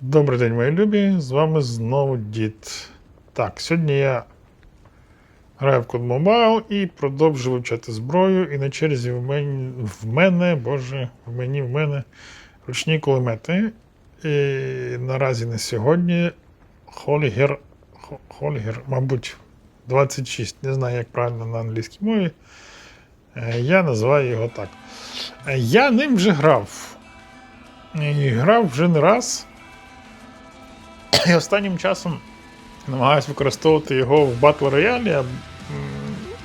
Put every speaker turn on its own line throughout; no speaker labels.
Добрий день, мої любі, з вами знову Дід. Так, сьогодні я граю в Code Mobile і продовжую вивчати зброю. І на черзі в мене, в мене, боже, в мені в мене ручні кулемети. І наразі на сьогодні Холігер, Холігер, мабуть, 26, не знаю, як правильно на англійській мові. Е, Я називаю його так. Е, Я ним вже грав. І грав вже не раз. І останнім часом намагаюся використовувати його в Royale, а,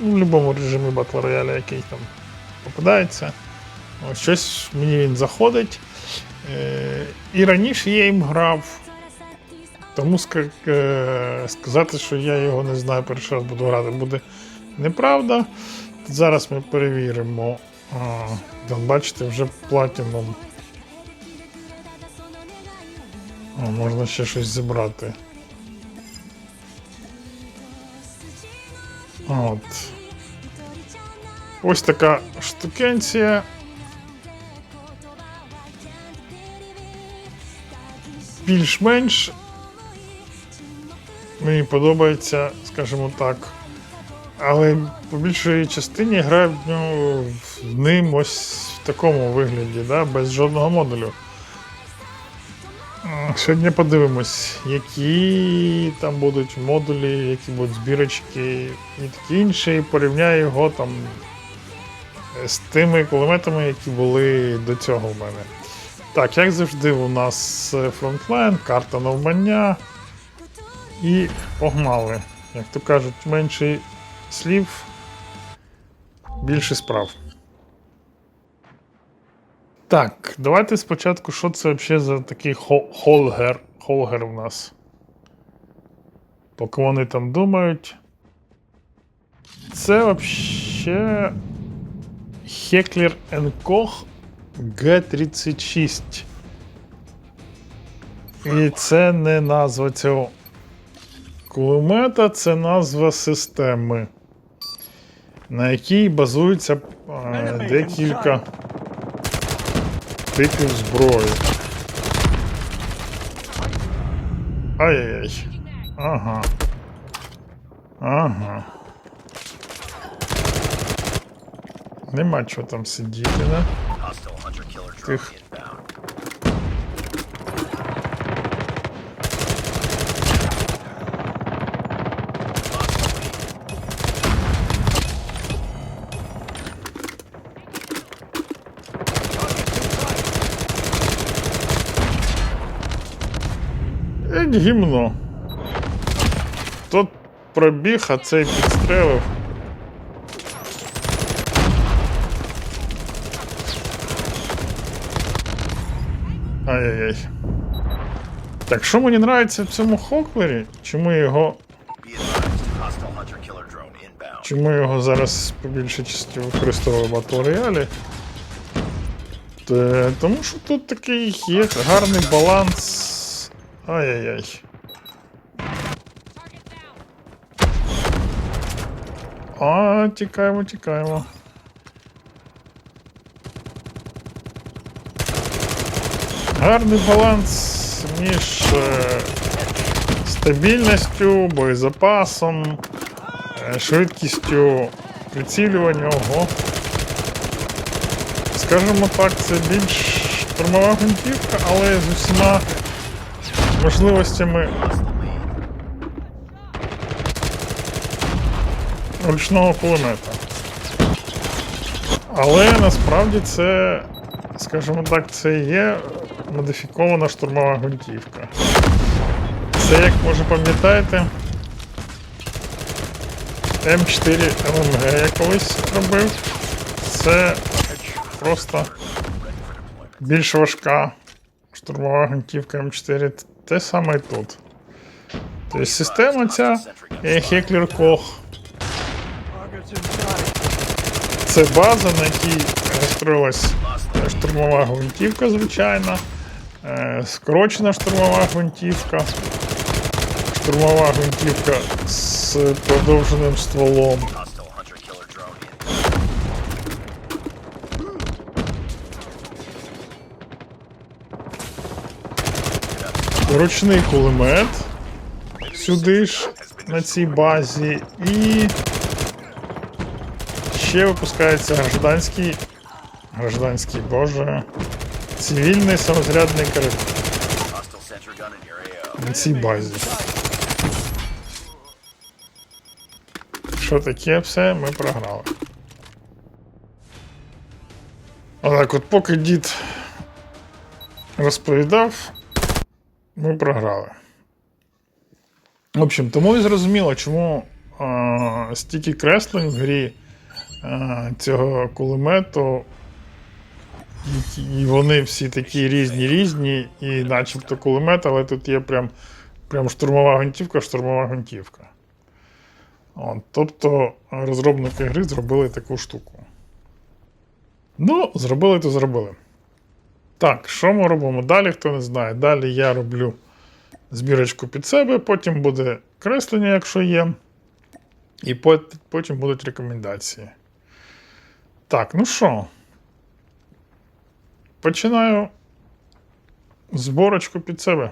ну, в будь-якому режимі Battle Royale, який там попадається. Ось щось мені він заходить. Е, і раніше я їм грав. Тому е, сказати, що я його не знаю, перший раз буду грати, буде неправда. Зараз ми перевіримо. Бачите, вже платіном. О, можна ще щось зібрати. От. Ось така штукенція. Більш-менш мені подобається, скажімо так. Але по більшій частині граю в в ним ось в такому вигляді, да, без жодного модулю. Сьогодні подивимось, які там будуть модулі, які будуть збірочки і таке інше, і порівняю його там з тими кулеметами, які були до цього в мене. Так, як завжди, у нас фронтлайн, карта навмання. І погнали. Як то кажуть, менше слів, більше справ. Так, давайте спочатку, що це взагалі за такий холгер, холгер у нас. Поки вони там думають. Це взагалі Heckler Koch G36. І це не назва цього кулемета, це назва системи, на якій базується е, декілька типів зброї. Ай-яй-яй. Ага. Ага. Нема чого там сидіти, да?
Hostile hunter killer drone
Тих.
inbound.
Гімно. Тот пробіг, а цей підстрелив. Ай-яй-яй. Так, що мені нравиться в цьому Хоклері? Чому його. Чому його зараз по більшій часті використовую в Battle Royale? Тому що тут такий є гарний баланс. Ай-яй-яй. А, тікаємо, тікаємо. Гарний баланс між е, стабільністю, боєзапасом, е, швидкістю прицілювання. Ого. Скажімо так, це більш штурмова гвинтівка, але з усіма можливостями ручного кулемета. Але насправді це, скажімо так, це є модифікована штурмова гвинтівка. Це, як може пам'ятаєте, М4 ММГ я колись робив. Це просто більш важка штурмова гвинтівка М4. Те саме і тут. Тобто система ця Хеклер Кох. Це база, на якій строїлась е, штурмова гвинтівка, звичайно. е, Скорочена штурмова гвинтівка. Штурмова гвинтівка з продовженим стволом.
Hostile hunter killer drone inbound.
Ручний кулемет сюди ж, на цій базі, і ще випускається гражданський, гражданський, боже, цивільний самозрядний карабін на цій базі. Що таке все, ми програли. Отак, от поки дід розповідав, ми програли. В общем, тому і зрозуміло, чому а, стільки креслень в грі а, цього кулемету, і вони всі такі різні різні, і начебто кулемет, але тут є прям, прям штурмова гвинтівка, штурмова гвинтівка. От, тобто розробники гри зробили таку штуку. Ну, зробили, то зробили. Так, що ми робимо далі, хто не знає. Далі я роблю збірочку під себе, потім буде креслення, якщо є. І потім будуть рекомендації. Так, ну що. Починаю зборочку під себе.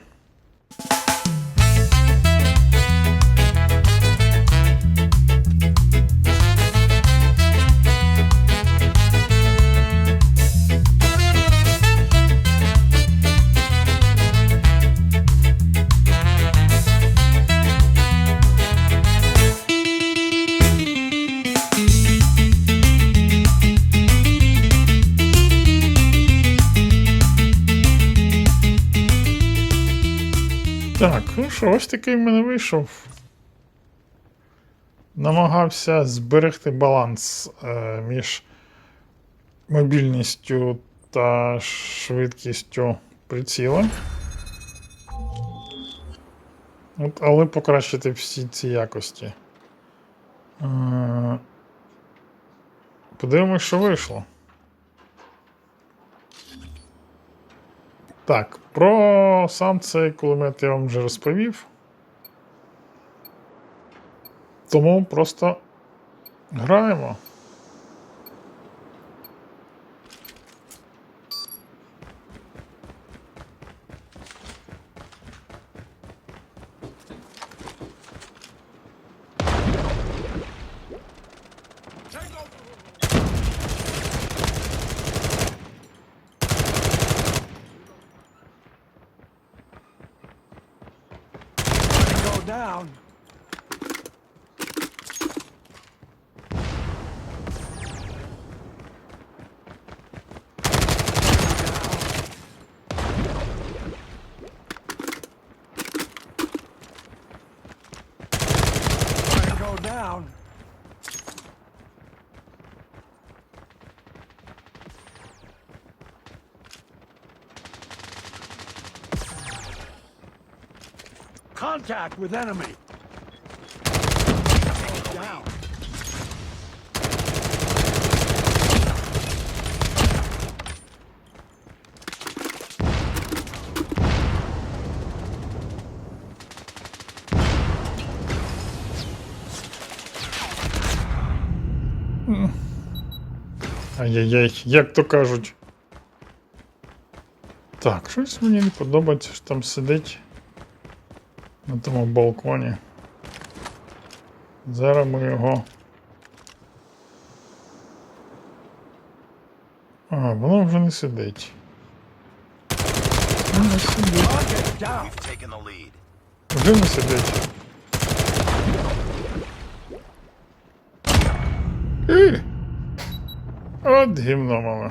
Що, ось такий в мене вийшов. Намагався зберегти баланс е, між мобільністю та швидкістю приціла. От, але покращити всі ці якості. Е, подивимось, що вийшло. Так, про сам цей кулемет я вам вже розповів. Тому просто граємо.
Down. Contact with enemy.
Ай-яй-яй, як то кажуть. Так, щось мені не подобається, що там сидить на тому балконі. Зараз ми його. А, воно вже не сидить. Ну, Не сидить. Вже не сидить. І! От гімно мама.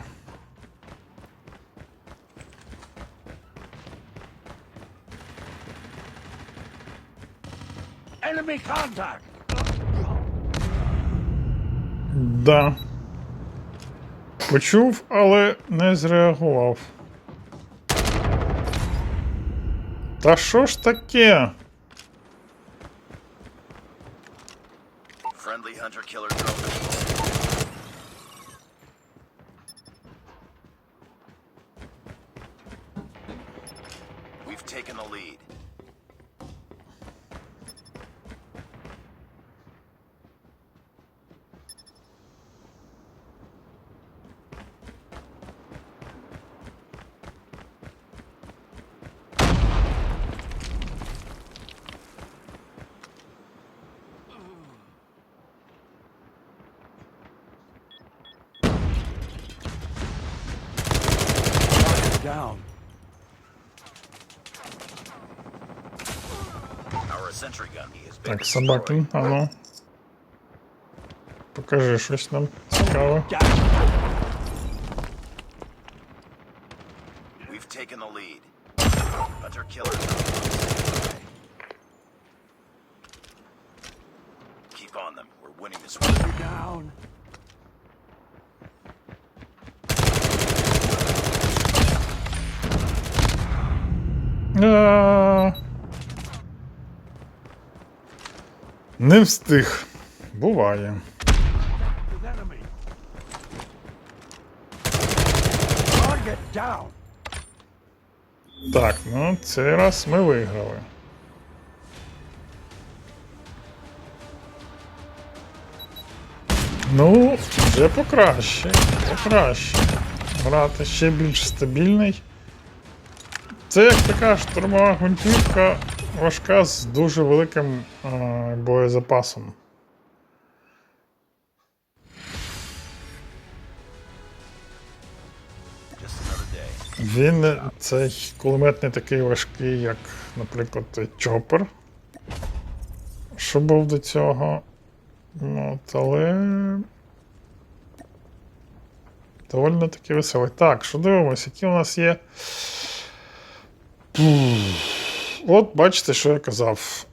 Enemy contact.
Да. Почув, але не зреагував. Та що ж таке? Так, собаки, а ну. Покажи щось нам цікаве. Не встиг. Буває. Так, ну цей раз ми виграли. Ну, вже покраще. Покраще. Грати ще більш стабільний. Це як така штурмова гвинтівка важка з дуже великим е, боєзапасом. Він цей кулемет не такий важкий, як, наприклад, Чопер, що був до цього. Ну, але. Довольно таки веселий. Так, що дивимося, які у нас є. Пух. От бачите, що я казав.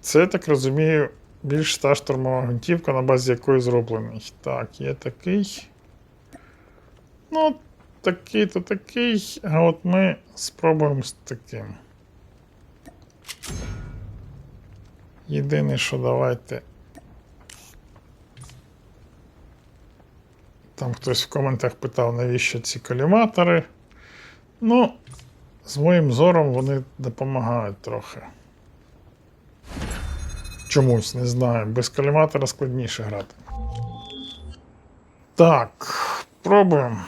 Це, я так розумію, більш та штурмова гвинтівка, на базі якої зроблений. Так, є такий. Ну, такий то такий, а от ми спробуємо з таким. Єдине, що давайте. Там хтось в коментах питав, навіщо ці коліматори. Ну, з моїм зором вони допомагають трохи. Чомусь, не знаю. Без коліматора складніше грати. Так, пробуємо.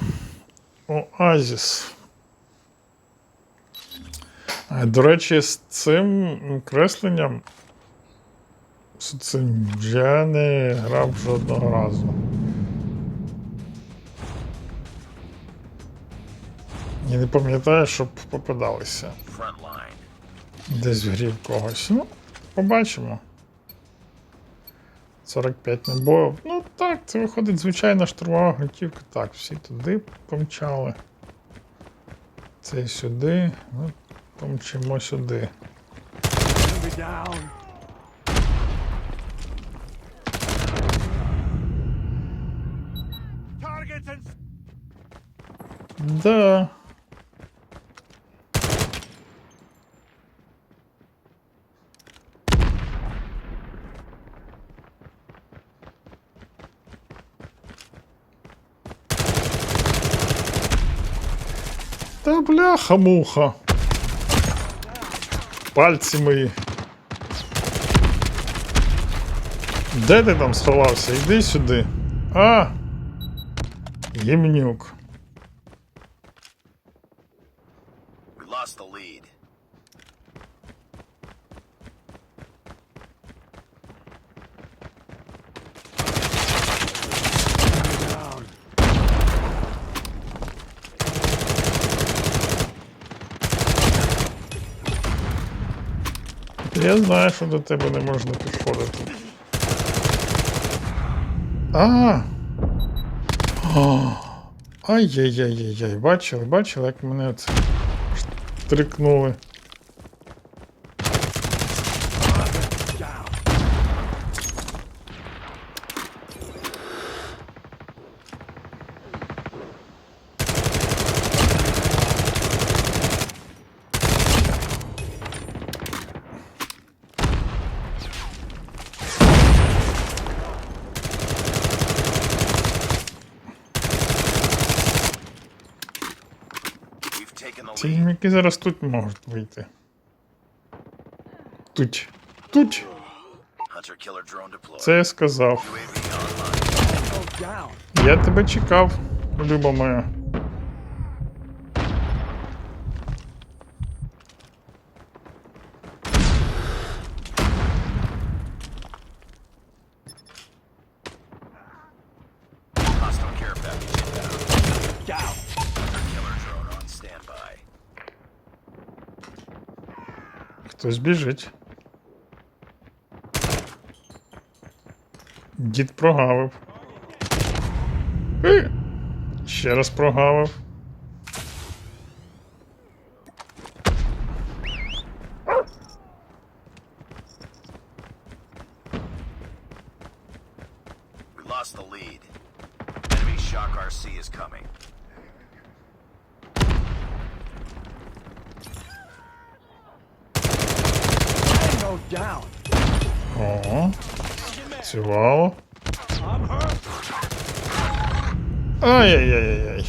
Оазіс. Е, До речі, з цим кресленням з цим я не грав жодного разу. Я не пам'ятаю, щоб попадалися десь в грі когось. Ну, побачимо. 45 набоїв. Ну так, це виходить звичайна штурмова гвинтівка. Так, всі туди помчали. Цей сюди. Ну, помчимо сюди. Да. бляха-муха. Пальці мої. Де ти там сховався? Йди сюди. А! Ємнюк. Знаю, що до тебе не можна підходити. А. Ай-яй-яй-яй-яй. Бачили, бачили, як мене це штрикнули. Які зараз тут можуть вийти. Тут. Тут. Це я сказав. Я тебе чекав, люба моя.
Hostile care package inbound.
Хтось біжить. Дід прогавив. Е! Ще раз прогавив. Ого. Цювало. Ай-яй-яй-яй.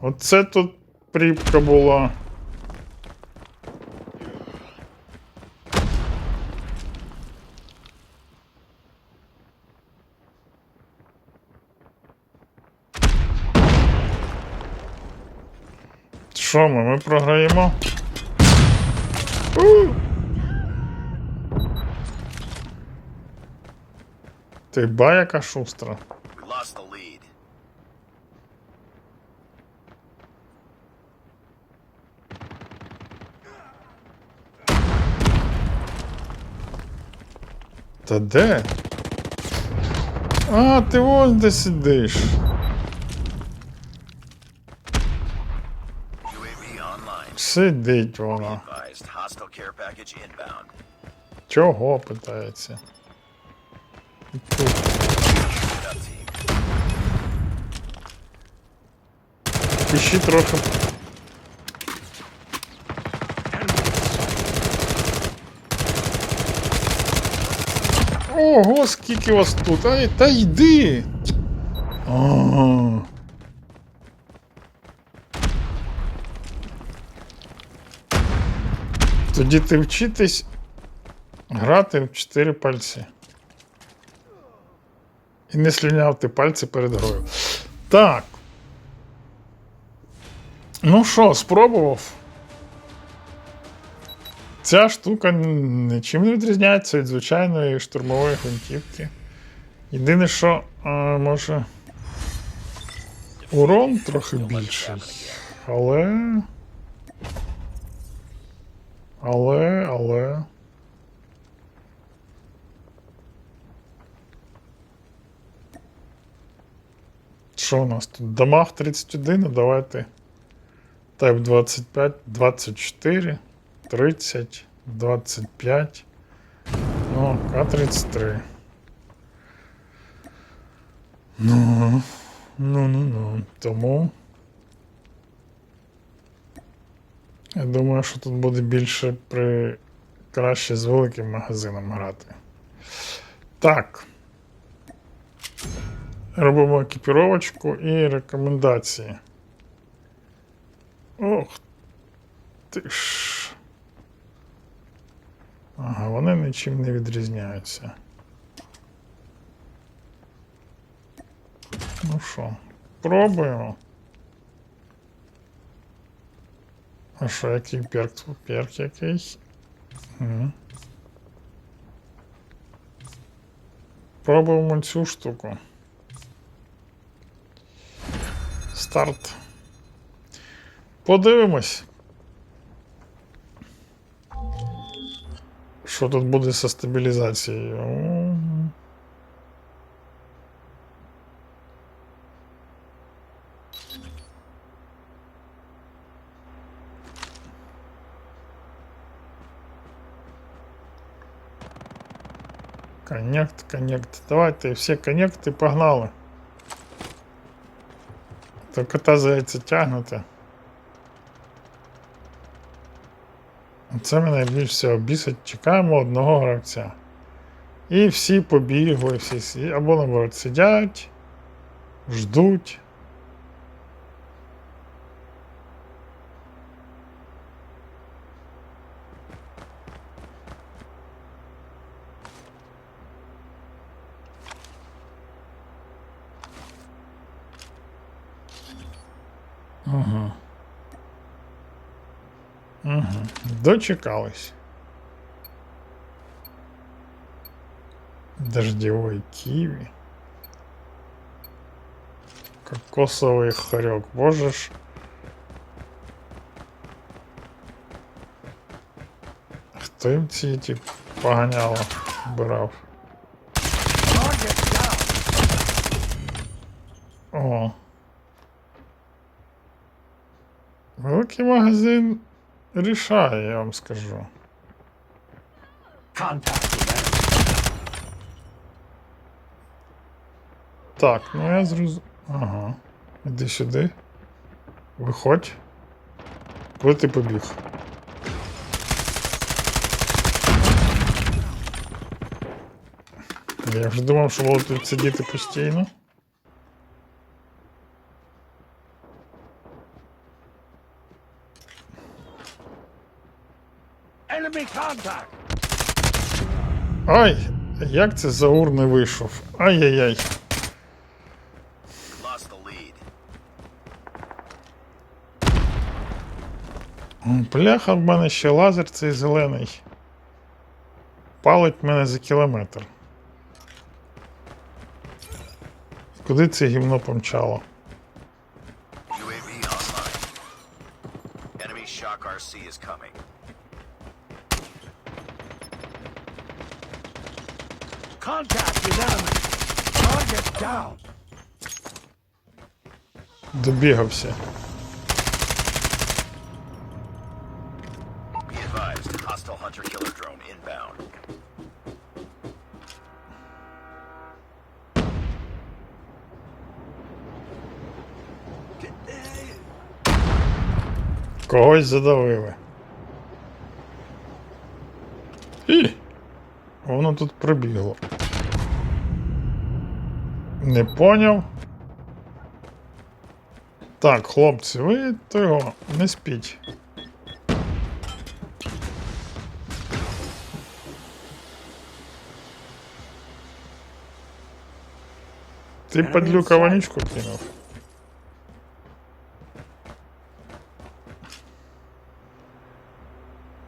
Оце тут пріпка була. Що ми? Ми програємо? Ти ба яка шустра. Та де? А, ти ось де сидиш. Сидить вона. Чого питається? Тут.
Good up team.
Пиші трохи. Ого, скільки вас тут. Ай, та йди. А. Тоді ти вчитись грати в чотири пальці. І не слюняв ти пальці перед грою. Так. Ну що, спробував. Ця штука нічим не відрізняється від звичайної штурмової гвинтівки. Єдине, що а, може. Урон трохи більший. Але. Але, але. Що у нас тут? Дамаг 31, а давайте. Тайп 25, 24, 30, 25. Ну, К-33. Ну, ну, ну, ну. Тому. Я думаю, що тут буде більше при краще з великим магазином грати. Так. Робимо екіпіровочку і рекомендації. Ох ти ж. Ага, вони нічим не відрізняються. Ну що, пробуємо. А що, який перк? Перк якийсь? Угу. Пробуємо цю штуку. Старт. Подивимось. Що тут буде зі стабілізацією? О. Коннект, коннект. Давайте всі коннекти погнали. То кота здається тягнути. Це мене більш всього бісить. Чекаємо одного гравця. І всі побігли, всі сі... або наоборот сидять, ждуть. Угу. Угу. Дочекались. Дождевой киви. Кокосовый хорек. Боже ж. Ти в ці ті поганяло вбирав. Великий магазин рішає, я вам скажу. Так, ну я зрозумів. Ага. Іди сюди. Виходь. Куди ти побіг? Я вже думав, що будуть тут сидіти постійно.
Enemy contact.
Ай! Як це за ур не вийшов? Ай-яй-яй. Бляха, в мене ще лазер цей зелений. Палить мене за кілометр. Куди це гімно помчало?
Contact with enemy. Target down.
Добігався.
Be advised, hostile hunter killer drone inbound.
Когось задавили. І воно тут пробігло. Не поняв. Так, хлопці, ви того не спіть. Ти падлюка вонючку кинув.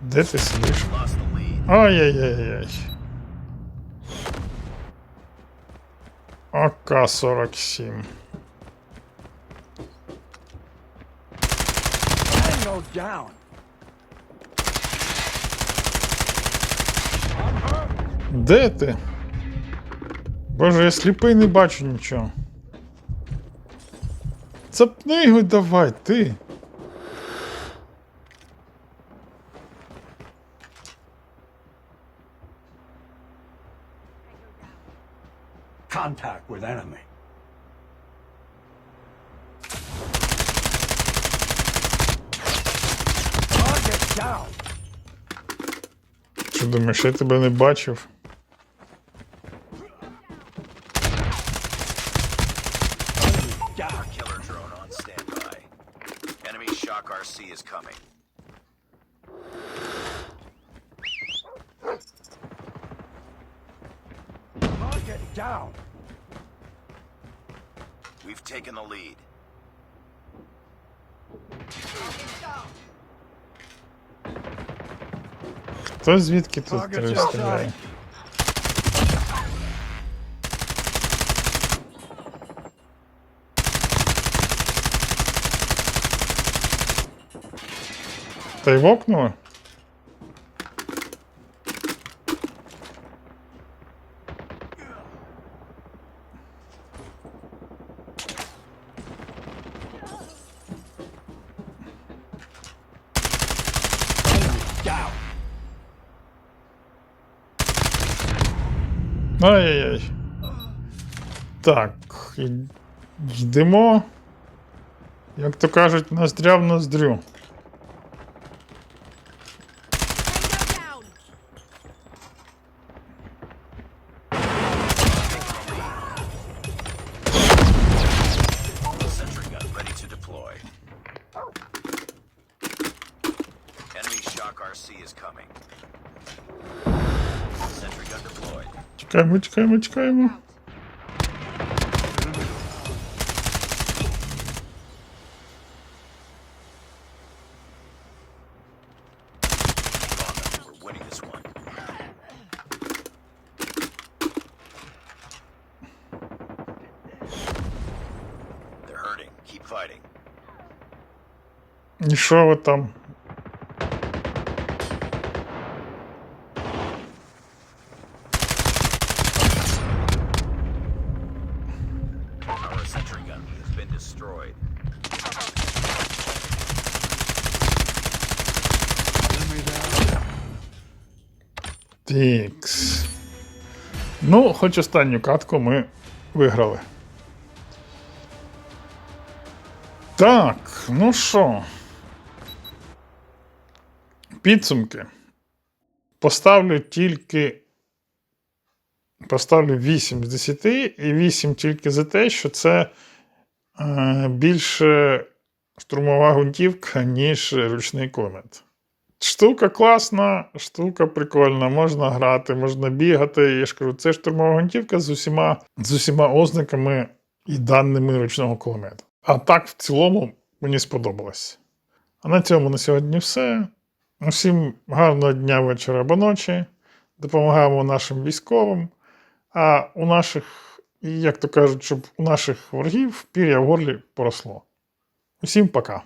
Де ти сидиш? Ай-яй-яй-яй. АК-47.
Tango down. I'm hurt.
Де ти? Боже, я сліпий не бачу нічого. Цапни його давай, ти.
Down.
Що думаєш, я тебе не бачив? Хто звідки тут
Target's
стріляє?
inside.
Та й вокнули? Ай-яй-яй. Так, йдемо. Як то кажуть, ноздря в ноздрю. Чекаємо, чекаємо, чекаємо.
We're winning this one. They're hurting. Keep fighting.
І що ви там? Хоч останню катку ми виграли. Так, ну що. Підсумки. Поставлю тільки. Поставлю 8 з 10 і 8 тільки за те, що це е, більше штурмова гвинтівка, ніж ручний кулемет. Штука класна, штука прикольна, можна грати, можна бігати. Я ж кажу, це штурмова гвинтівка з усіма, з усіма ознаками і даними ручного кулемета. А так, в цілому, мені сподобалось. А на цьому на сьогодні все. Усім гарного дня, вечора або ночі. Допомагаємо нашим військовим. А у наших, як то кажуть, щоб у наших ворогів пір'я в горлі поросло. Усім пока.